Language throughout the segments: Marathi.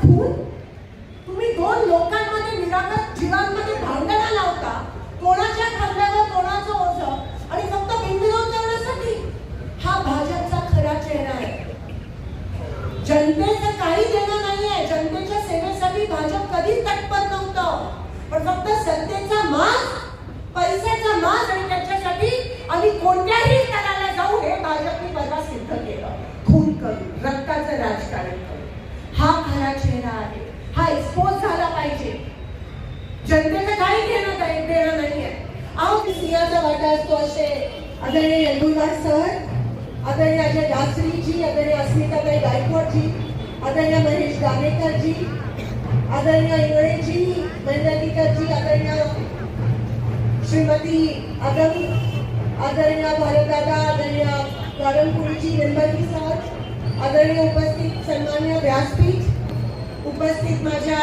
खून तुम्ही दोन लोकांमध्ये निरागस जीवांमध्ये भांडणं लावता कोणाच्या खांद्यावर कोणाचं ओझ आणि फक्त बिनविरोध करण्यासाठी? हा भाजपचा खरा चेहरा आहे. जनतेचं काही देणं नाहीये. जनतेच्या सेवेसाठी भाजप कधीच तत्पर नव्हतं. पण फक्त सत्तेचा मास पैशाचा मास आणि त्याच्यासाठी आम्ही कोणत्याही स्तराला जाऊ हे भाजपने बघा सिद्ध केलं. खून करून रक्ताचं राजकारण करून चेहरा आहे. हा एक्सपोज झाला पाहिजे. जनतेचं काही घेणं नाही देणं नाहीये अहो की सिंहाचा वाटा असतो असे. आदरणीय यंगुलवार सर आदरणीय अजय दासरीजी आदरणीय अस्मिताबाई गायकवाडजी आदरणीय महेश दानेकरजी आदरणीय इंगळेजी मंडलिकरजी आदरणीय श्रीमती आदम आदरणीय भारतदादा आदरणीय गारंपुरीजी निर्मली सर आदरणीय उपस्थित सन्मान्य उपस्थित माझ्या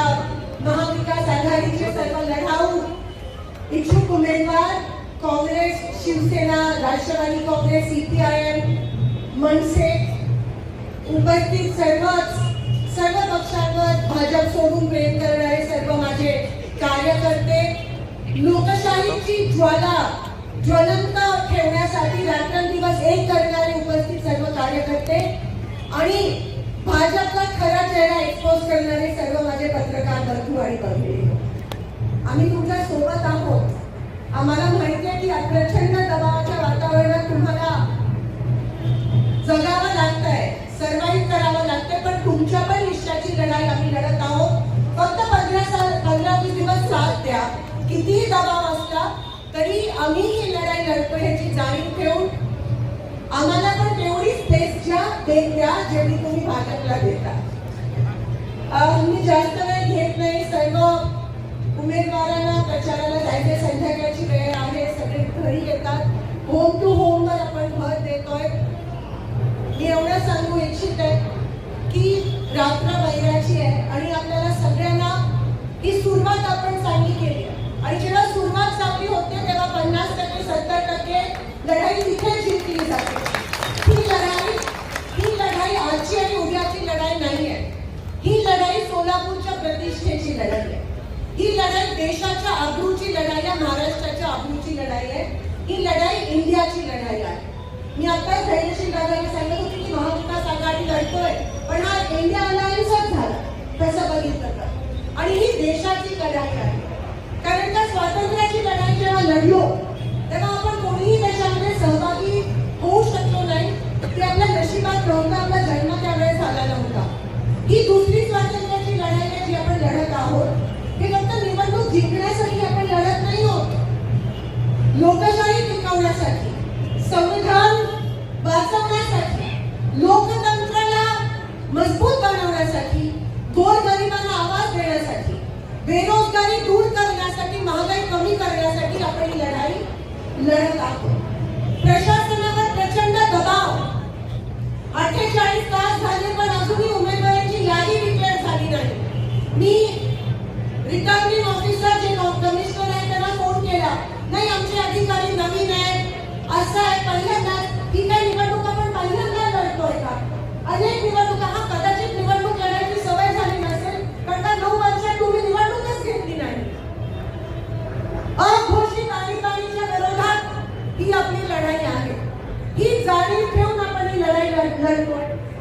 महाविकास आघाडीचे सर्व लढाऊ इच्छुक उमेदवार काँग्रेस शिवसेना राष्ट्रवादी काँग्रेस सीपीआयएम मनसे उपस्थित सर्वच सर्व पक्षांवर भाजप सोडून प्रेम करणारे सर्व माझे कार्यकर्ते लोकशाहीची ज्वाला ज्वलंत ठेवण्यासाठी रात्रंदिवस एक करणारे उपस्थित सर्व कार्यकर्ते आणि भाजपचा एक्सपोज करणारे सर्व माझे पत्रकार बंधू आणि बंधू आम्ही तुमच्यासोबत आहोत. आम्हाला माहिती आहे की या प्रचंड दबावाच्या वातावरणात तुम्हाला जगावं लागतंय सर्वाईव्ह करावं लागतंय पण तुमच्या पण निश्चयाची लढाई आम्ही लढत आहोत. फक्त पंधरा साल पंधरा वीस दिवस साथ द्या. कितीही दबाव असला तरी आम्ही ही लढाई लढतो ह्याची जाणीव ठेवून आम्हाला पण तेवढीच स्पेस द्या देत द्या जेवढी तुम्ही भाजपला देत मी जास्त वेळ घेत नाही. सर्व उमेदवारांना प्रचाराला जायचे संध्याकाळची वेळ आहे. सगळे घरी येतात. होम टू होम वर आपण भर देतोय. मी एवढं सांगू इच्छित आहे की रात्र वैराची आहे आणि आपल्याला सगळ्यांना ही सुरुवात आपण चांगली केली आहे. आणि जेव्हा सुरुवात चांगली होते तेव्हा पन्नास टक्के सत्तर टक्के लढाई तिथे जिंकली जाते ही लढाई ही लढाई आजची आणि उद्याची लढाई नाही आहे ही लढाई सोलापूरच्या प्रतिष्ठेची लढाई आहे. ही लढाई देशाच्या अब्रूची लढाई आहे महाराष्ट्राच्या अब्रूची लढाई आहे. ही लढाई इंडियाची लढाई आहे. मी आता धैर्यशील दादाने सांगत होती की महाविकास आघाडी लढतोय पण हा इंडिया अलायन्सच झाला तसं बघितलं तर. आणि ही देशाची लढाई आहे. कारण का स्वातंत्र्याची लढाई जेव्हा लढलो आहोत. हे फक्त निवडणूक जिंकण्यासाठी आपण लढत नाही आहोत लोकशाही टिकवण्यासाठी संविधान वाचवण्यासाठी लोकतंत्राला मजबूत बनवण्यासाठी गोरगरिबांना आवाज देण्यासाठी बेरोजगारी दूर करण्यासाठी महागाई कमी करण्यासाठी आपण ही लढाई लढत आहोत.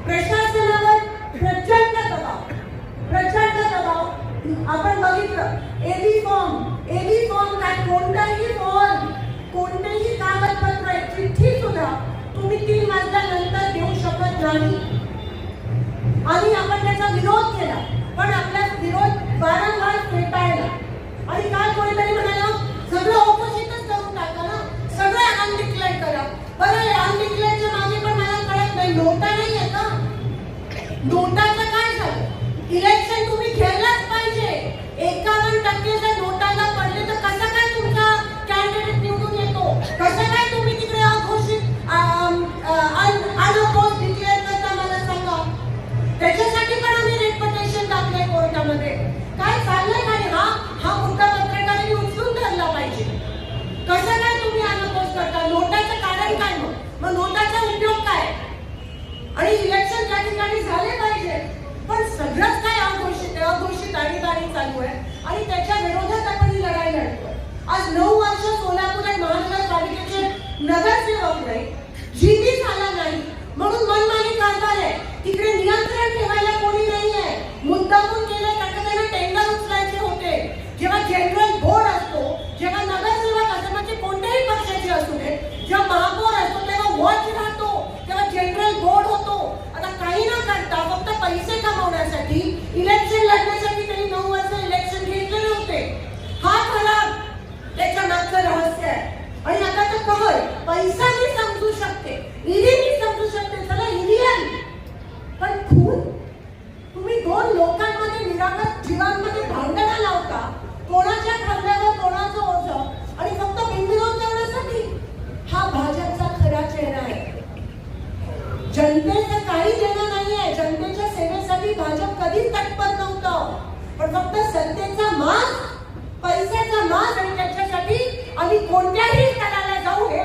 प्रशासनावर प्रचंड दबाव प्रचंड दबाव. आपण बघितलं एबी फॉर्म एबी फॉर्म काय कोणताही फॉर्म कोणतेही कागदपत्र चिठ्ठी सुद्धा तुम्ही तीन वाजल्यानंतर देऊ शकत नाही. आणि आपण त्याचा विरोध केला पण आपला विरोध वारंवार फेटाळला. आणि काल कोणीतरी म्हणाला सगळं नोटाचं काय झालं? इलेक्शन तुम्ही खेळलाच पाहिजे. एकावन्न टक्के जर नोटाला पडले तर कसं काय तुमचा कॅन्डिडेट निवडून येतो? कसं काय तुम्ही तिकडे अघोषित अनअपोज डिक्लेअर करता मला सांगा? त्याच्यासाठी पण आम्ही रेटपटेशन टाकलंय कोर्टामध्ये. काय चाललंय काय? हा हा मुद्दा पत्रकारांनी उचलून धरला पाहिजे. कसं काय तुम्ही अनअपोज करता? नोटाचं कारण काय मग? मग नोटाचा उपयोग काय? आणि इलेक्शन त्या ठिकाणी झाले सगळंच काय अघोषित अघोषित आणीबाणी चालू आहे आणि त्याच्या विरोधात आपण ही लढाई लढतोय. आज नऊ वर्ष सोलापूर आणि महानगर पालिकेचे नगरसेवक नाही जीवी झाला नाही. म्हणून मनमानी कारभार तिकडे नियंत्रण ठेवायला कोणी नाही आहे मुद्दामून जीवांमध्ये भांडणं लावता कोणाच्या खांद्यावर कोणाचं ओझ आणि फक्त बिनविरोध करण्यासाठी हा भाजपचा खरा चेहरा आहे. जनतेचं काही देणं नाहीये. जनतेच्या सेवेसाठी भाजप कधीच तत्पर नव्हतं. पण फक्त सत्तेचा मास पैशाचा मास आणि त्याच्यासाठी आम्ही कोणत्याही स्तराला जाऊ हे